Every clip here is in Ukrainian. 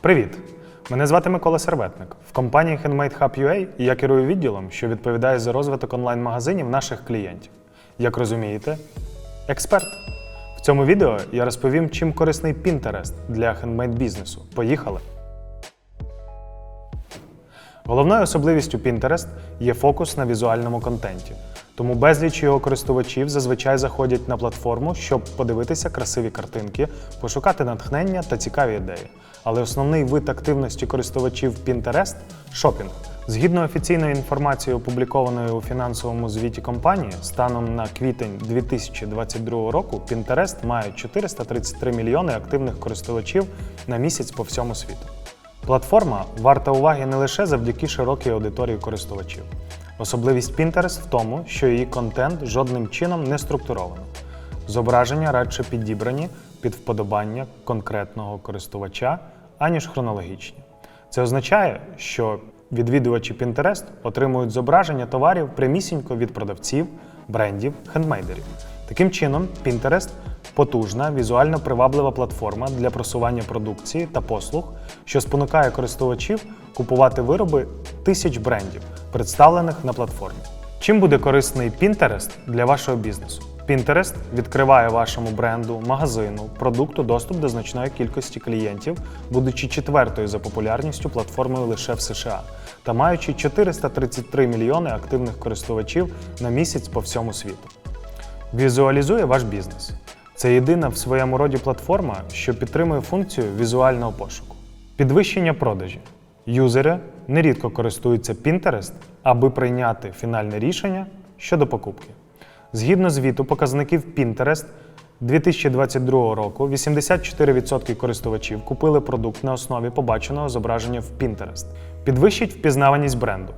Привіт! Мене звати Микола Серветник. В компанії Handmade Hub UA я керую відділом, що відповідає за розвиток онлайн-магазинів наших клієнтів. Як розумієте, експерт. В цьому відео я розповім, чим корисний Pinterest для хендмейд бізнесу. Поїхали! Головною особливістю Pinterest є фокус на візуальному контенті. Тому безліч його користувачів зазвичай заходять на платформу, щоб подивитися красиві картинки, пошукати натхнення та цікаві ідеї. Але основний вид активності користувачів Pinterest – шопінг. Згідно офіційної інформації, опублікованої у фінансовому звіті компанії, станом на квітень 2022 року Pinterest має 433 мільйони активних користувачів на місяць по всьому світу. Платформа варта уваги не лише завдяки широкій аудиторії користувачів. Особливість Pinterest в тому, що її контент жодним чином не структуровано. Зображення радше підібрані під вподобання конкретного користувача, аніж хронологічні. Це означає, що відвідувачі Pinterest отримують зображення товарів прямісінько від продавців, брендів, хендмейдерів. Таким чином, Pinterest потужна, візуально приваблива платформа для просування продукції та послуг, що спонукає користувачів купувати вироби тисяч брендів, представлених на платформі. Чим буде корисний Pinterest для вашого бізнесу? Pinterest відкриває вашому бренду, магазину, продукту доступ до значної кількості клієнтів, будучи четвертою за популярністю платформою лише в США та маючи 433 мільйони активних користувачів на місяць по всьому світу. Візуалізує ваш бізнес. Це єдина в своєму роді платформа, що підтримує функцію візуального пошуку. Підвищення продажі. Юзери нерідко користуються Pinterest, аби прийняти фінальне рішення щодо покупки. Згідно звіту показників Pinterest 2022 року, 84% користувачів купили продукт на основі побаченого зображення в Pinterest. Підвищить впізнаваність бренду.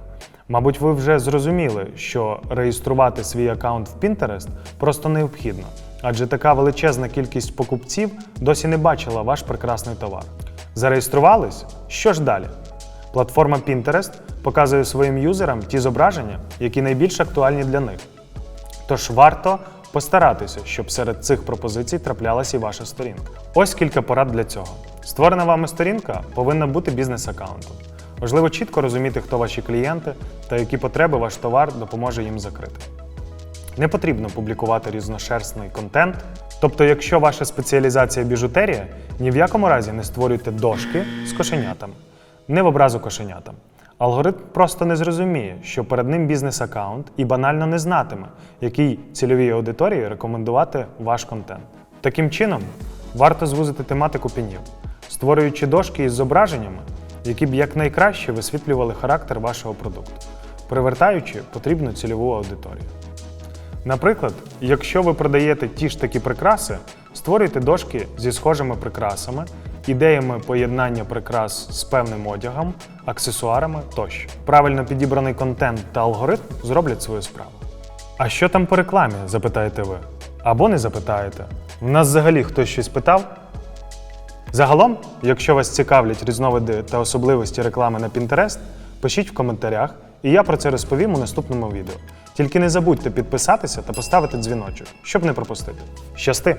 Мабуть, ви вже зрозуміли, що реєструвати свій аккаунт в Pinterest просто необхідно, адже така величезна кількість покупців досі не бачила ваш прекрасний товар. Зареєструвались? Що ж далі? Платформа Pinterest показує своїм юзерам ті зображення, які найбільш актуальні для них. Тож варто постаратися, щоб серед цих пропозицій траплялась і ваша сторінка. Ось кілька порад для цього. Створена вами сторінка повинна бути бізнес-аккаунтом. Важливо чітко розуміти, хто ваші клієнти та які потреби ваш товар допоможе їм закрити. Не потрібно публікувати різношерстний контент. Тобто, якщо ваша спеціалізація біжутерія, ні в якому разі не створюйте дошки з кошенятами, не в образу кошенятам. Алгоритм просто не зрозуміє, що перед ним бізнес-аккаунт і банально не знатиме, якій цільовій аудиторії рекомендувати ваш контент. Таким чином, варто звузити тематику пінів, створюючи дошки із зображеннями, які б якнайкраще висвітлювали характер вашого продукту, привертаючи потрібну цільову аудиторію. Наприклад, якщо ви продаєте ті ж такі прикраси, створюйте дошки зі схожими прикрасами, ідеями поєднання прикрас з певним одягом, аксесуарами тощо. Правильно підібраний контент та алгоритм зроблять свою справу. А що там по рекламі? запитаєте ви. Або не запитаєте. В нас взагалі хтось щось питав? Загалом, якщо вас цікавлять різновиди та особливості реклами на Pinterest, пишіть в коментарях, і я про це розповім у наступному відео. Тільки не забудьте підписатися та поставити дзвіночок, щоб не пропустити. Щасти!